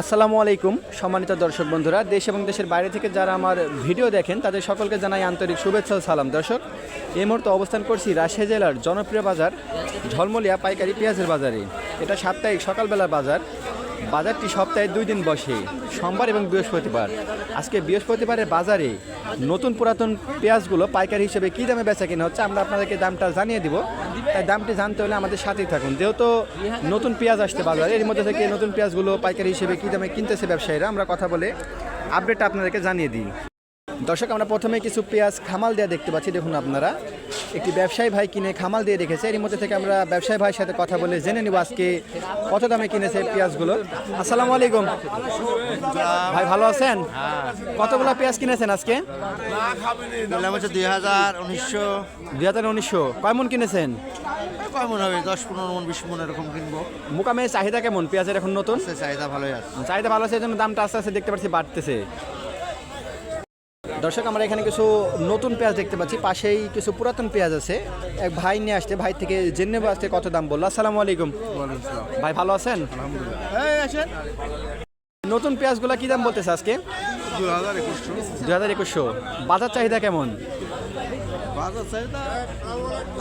আসসালামু আলাইকুম, সম্মানিত দর্শক বন্ধুরা। দেশ এবং দেশের বাইরে থেকে যারা আমার ভিডিও দেখেন, তাদের সকলকে জানাই আন্তরিক শুভেচ্ছা সালাম। দর্শক, এই মুহূর্তে অবস্থান করছি রাজশাহী জেলার জনপ্রিয় বাজার ঝলমলিয়া পাইকারি পেঁয়াজের বাজারে। এটা সাপ্তাহিক সকালবেলার বাজার। বাজারটি সপ্তাহে দুই দিন বসে, সোমবার এবং বৃহস্পতিবার। আজকে বৃহস্পতিবারের বাজারে নতুন পুরাতন পেঁয়াজগুলো পাইকারি হিসেবে কী দামে বেচা কিনা হচ্ছে আমরা আপনাদেরকে দামটা জানিয়ে দিব। তাই দামটি জানতে হলে আমাদের সাথেই থাকুন। যেহেতু নতুন পেঁয়াজ আসছে বাজারে, এর মধ্যে থেকে নতুন পেঁয়াজগুলো পাইকারি হিসেবে কী দামে কিনতেছে ব্যবসায়ীরা, আমরা কথা বলে আপডেটটা আপনাদেরকে জানিয়ে দিই। দর্শক আমরা প্রথমে কিছু পেঁয়াজ খামাল দেওয়া দেখতে পাচ্ছি দেখুন আপনারা। একটি ব্যবসায়ী ভাই কিনে খামাল দিয়ে রেখেছে। এর মধ্যে থেকে আমরা ব্যবসায়ী ভাইয়ের সাথে কথা বলে জেনে নিব আজকে কত দামে কিনেছে পেঁয়াজগুলো। আসসালামু আলাইকুম। ভাই ভালো আছেন? কতগুলো পেঁয়াজ কিনেছেন আজকে? দুই হাজার উনিশশো। দুই হাজার উনিশশো। কয় মন কিনেছেন? কয় মন হবে? দশ পনেরো মন বিশ মন এরকম কিনবো। মোকামের চাহিদা কেমন? পেঁয়াজের এখন নতুন? চাহিদা ভালোই আছে। চাহিদা ভালো আছে এই জন্য দামটা আস্তে আস্তে দেখতে পাচ্ছি বাড়তেছে। দর্শক আমরা এখানে কিছু নতুন পেঁয়াজ দেখতে পাচ্ছি। পাশেই কিছু পুরাতন পেঁয়াজ আছে। এক ভাই নিয়ে আসছে। ভাই থেকে জেনে নেব আজকে কত দাম বলল। আসসালামু আলাইকুম। ভাই ভালো আছেন? নতুন পেঁয়াজগুলো কি দাম বলতেছে আজকে? দু হাজার একুশশো। দুই হাজার একুশশো। বাজার চাহিদা কেমন?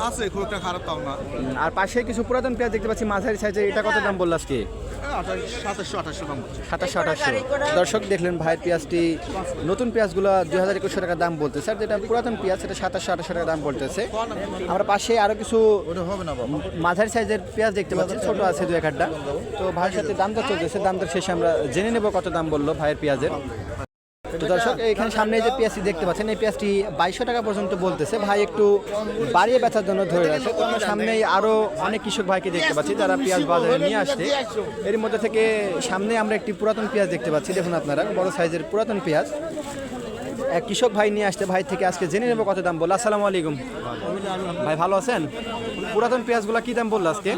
আছে খুব একটা খারাপ তাও না। আর পাশে কিছু পুরাতন পেঁয়াজ দেখতে পাচ্ছি। মাঝারি সাইজের। এটা কত দাম বলল আজকে? সাতাশশো আঠাশশো। দাম দর্শক দেখলেন ভাইয়ের পেঁয়াজটি। নতুন পেঁয়াজগুলো দুই হাজার একুশশো টাকা দাম বলতেছে। আর যেটা পুরাতন পেঁয়াজ, সেটা সাতাশশো আঠাশশো টাকা দাম বলতেছে। আমরা পাশে আরও কিছু মাঝারি সাইজের পেঁয়াজ দেখতে পাচ্ছি। ছোট আছে দু এক তো ভাইয়ের সাথে দামটা চলতেছে। দাম দামটা শেষে আমরা জেনে নেব কত দাম বলল ভাইয়ের পেঁয়াজের। তো দর্শক, এখানে সামনে যে পেঁয়াজটি দেখতে পাচ্ছেন, এই পেঁয়াজটি বাইশশো টাকা পর্যন্ত বলতেছে। ভাই, একটু বাড়িয়ে বেচার জন্য ধরে রাখছে। তো আমরা সামনেই আরও অনেক কৃষক ভাইকে দেখতে পাচ্ছি, যারা পেঁয়াজ বাজারে নিয়ে আসছে। এর মধ্যে থেকে সামনে আমরা একটি পুরাতন পেঁয়াজ দেখতে পাচ্ছি। দেখুন আপনারা, বড় সাইজের পুরাতন পেঁয়াজ। এক কৃষক ভাই নিয়ে আসতে ভাই থেকে আজকে জেনে নেব কত দাম বলল। আসসালামু আলাইকুম। ভাই, ভালো আছেন? পুরাতন পেঁয়াজগুলো কি দাম বলল আজকে?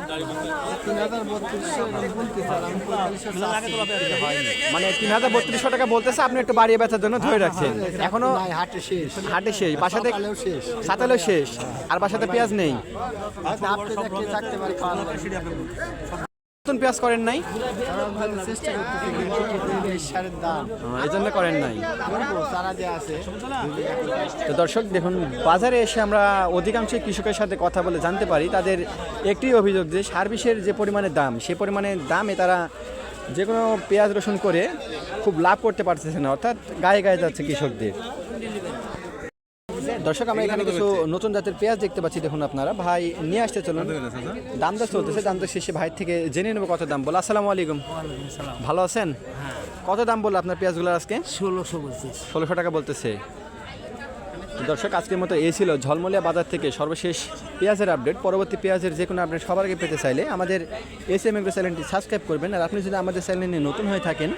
মানে তিন হাজার বত্রিশশো টাকা বলতেছে, আপনি একটু বাড়িয়ে বেচার জন্য ধরে রাখছেন। এখনও হাটে শেষ। হাটে শেষ বাসাতে সাতালেও শেষ। আর বাসাতে পেঁয়াজ নেই। পেঁয়াজ করেন নাই? দাম। এই জন্য করেন নাই। যে আছে তো দর্শক, দেখুন, বাজারে এসে আমরা অধিকাংশ কৃষকের সাথে কথা বলে জানতে পারি। তাদের একটি অভিযোগ যে সার বিষের যে পরিমাণে দাম, সে পরিমাণে দামে তারা যে কোনো পেঁয়াজ রসুন করে খুব লাভ করতে পারতেছে না। অর্থাৎ গায়ে গায়ে যাচ্ছে কৃষকদের। দর্শক আমরা এখানে কিছু নতুন জাতের পেঁয়াজ দেখতে পাচ্ছি। দেখুন আপনারা। ভাই নিয়ে আসতে চলুন। দাম দর চলতেছে দাম দর শেষে ভাই থেকে জেনে নেব কত দাম বলো। আসসালামু আলাইকুম। ভালো আছেন? কত দাম বলল আপনার পেঁয়াজগুলো আজকে? ষোলোশো বলছিস ষোলোশো টাকা বলতেছে। দর্শক আজকের মতো এই ছিল ঝলমলিয়া বাজার থেকে সর্বশেষ পেঁয়াজের আপডেট। পরবর্তী পেঁয়াজের যে কোনো আপডেট সবার আগে পেতে চাইলে আমাদের এস এম এগ্রো চ্যানেলটি সাবস্ক্রাইব করবেন। আর আপনি যদি আমাদের চ্যানেলে নতুন হয়ে থাকেন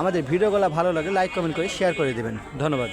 আমাদের ভিডিওগুলো ভালো লাগে লাইক কমেন্ট করে শেয়ার করে দেবেন। ধন্যবাদ।